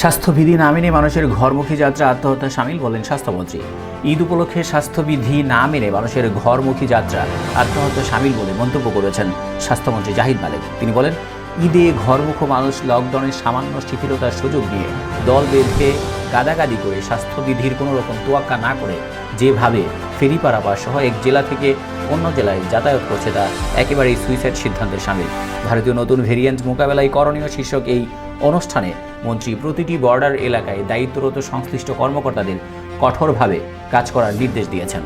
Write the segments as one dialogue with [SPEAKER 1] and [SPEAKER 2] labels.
[SPEAKER 1] স্বাস্থ্যবিধি না মেনে মানুষের ঘরমুখী যাত্রা আত্মহত্যা সামিল বলেন স্বাস্থ্যমন্ত্রী। ঈদ উপলক্ষে স্বাস্থ্যবিধি না মেনে মানুষের ঘরমুখী যাত্রা আত্মহত্যা সামিল বলে মন্তব্য করেছেন স্বাস্থ্যমন্ত্রী জাহিদ মালিক। তিনি বলেন, ঈদে ঘরমুখ মানুষ লকডাউনের সামান্য শিথিলতার সুযোগ নিয়ে দল বেঁধে গাদাগাদি করে স্বাস্থ্যবিধির কোনো রকম তোয়াক্কা না করে যেভাবে ফেরি পারাপার সহ এক জেলা থেকে অন্য জেলায় যাতায়াত করছে তা একেবারেই সুইসাইড সিদ্ধান্তের সামিল। ভারতীয় নতুন ভেরিয়েন্ট মোকাবেলায় করণীয় শীর্ষক এই অনুষ্ঠানে মন্ত্রী, প্রতিটি বর্ডার এলাকায় দায়িত্বরত সংশ্লিষ্ট কর্মকর্তাদের কঠোরভাবে কাজ করার নির্দেশ দিয়েছেন।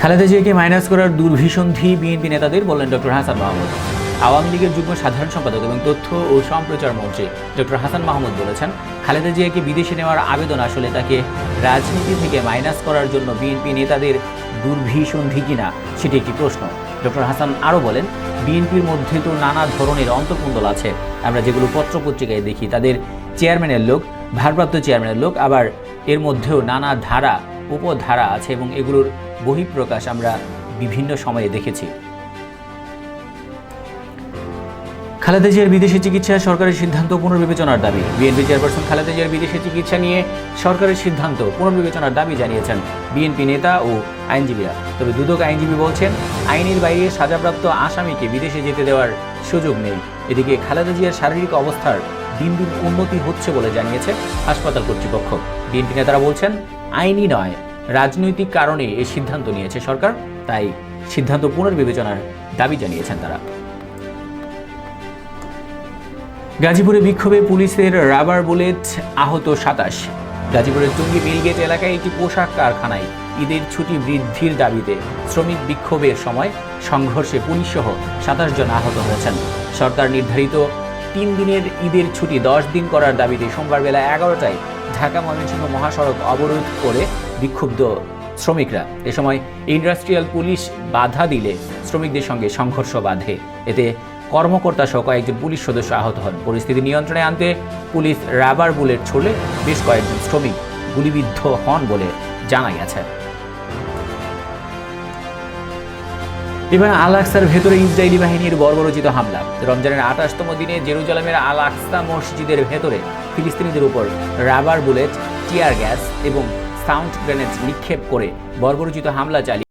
[SPEAKER 1] খালেদা জিয়াকে মাইনাস করার দুর্ভিসন্ধি বিএনপি নেতাদের বললেন ডক্টর হাসান মাহমুদ। আওয়ামী লীগের যুগ্ম সাধারণ সম্পাদক এবং তথ্য ও সম্প্রচার মন্ত্রী ডক্টর হাসান মাহমুদ বলেছেন, খালেদা জিয়াকে বিদেশে নেওয়ার আবেদন আসলে তাকে রাজনীতি থেকে মাইনাস করার জন্য বিএনপি নেতাদের দুর্ভিসন্ধি কিনা সেটি একটি প্রশ্ন। ডক্টর হাসান আরও বলেন, বিএনপির মধ্যে তো নানা ধরনের অন্তর্কুন্দল আছে। আমরা যেগুলো পত্রপত্রিকায় দেখি, তাদের চেয়ারম্যানের লোক, ভারপ্রাপ্ত চেয়ারম্যানের লোক, আবার এর মধ্যেও নানা ধারা, উপধারা আছে এবং এগুলোর বহিঃপ্রকাশ আমরা বিভিন্ন সময়ে দেখেছি। খালেদা জিয়ার বিদেশি চিকিৎসা সরকারের সিদ্ধান্ত পুনর্বিবেচনার দাবি। বিএনপি চেয়ারপারসন খালেদা জিয়ার বিদেশি চিকিৎসা নিয়ে সরকারের সিদ্ধান্ত পুনর্বিবেচনার দাবি জানিয়েছেন বিএনপি নেতা ও আইনজীবীরা। তবে দুদক আইনজীবী বলছেন, আইনের বাইরে সাজাপ্রাপ্ত আসামিকে বিদেশে যেতে দেওয়ার সুযোগ নেই। এদিকে খালেদা জিয়ার শারীরিক অবস্থার দিন দিন উন্নতি হচ্ছে বলে জানিয়েছে হাসপাতাল কর্তৃপক্ষ। বিএনপি নেতারা বলছেন আইনি নয়, রাজনৈতিক কারণে এই সিদ্ধান্ত নিয়েছে সরকার, তাই সিদ্ধান্ত পুনর্বিবেচনার দাবি জানিয়েছেন তারা। গাজীপুরে বিক্ষোভে পুলিশের রাবার বুলেট আহত সাতাশ। গাজীপুরের টুঙ্গি মিলগেট এলাকায় একটি পোশাক কারখানায় ঈদের ছুটি বৃদ্ধির দাবিতে শ্রমিক বিক্ষোভের সময় সংঘর্ষে পুলিশ সহ সাতাশ জন আহত হয়েছেন। সরকার নির্ধারিত তিন দিনের ঈদের ছুটি দশ দিন করার দাবিতে সোমবার বেলা এগারোটায় ঢাকা ময়মনসিংহ মহাসড়ক অবরোধ করে বিক্ষুব্ধ শ্রমিকরা। এ সময় ইন্ডাস্ট্রিয়াল পুলিশ বাধা দিলে শ্রমিকদের সঙ্গে সংঘর্ষ বাধে। এতে কর্মকর্তা সহ কয়েকজন পুলিশ সদস্য আহত হন। পরিস্থিতি নিয়ন্ত্রণে আনতে পুলিশ রাবার বুলেট ছুড়লে বেশ কয়েকজন শ্রমিক গুলিবিদ্ধ হন বলে জানা গেছে এবার আল ভেতরে ইসরায়েলি বাহিনীর বর্বরচিত হামলা। রমজানের আঠাশতম দিনে জেরুজালেমের আল মসজিদের ভেতরে ফিলিস্তিনিদের উপর রাবার বুলেট, টিয়ার গ্যাস এবং সাউন্ড গ্রেনেড নিক্ষেপ করে বর্বরচিত হামলা চালিয়ে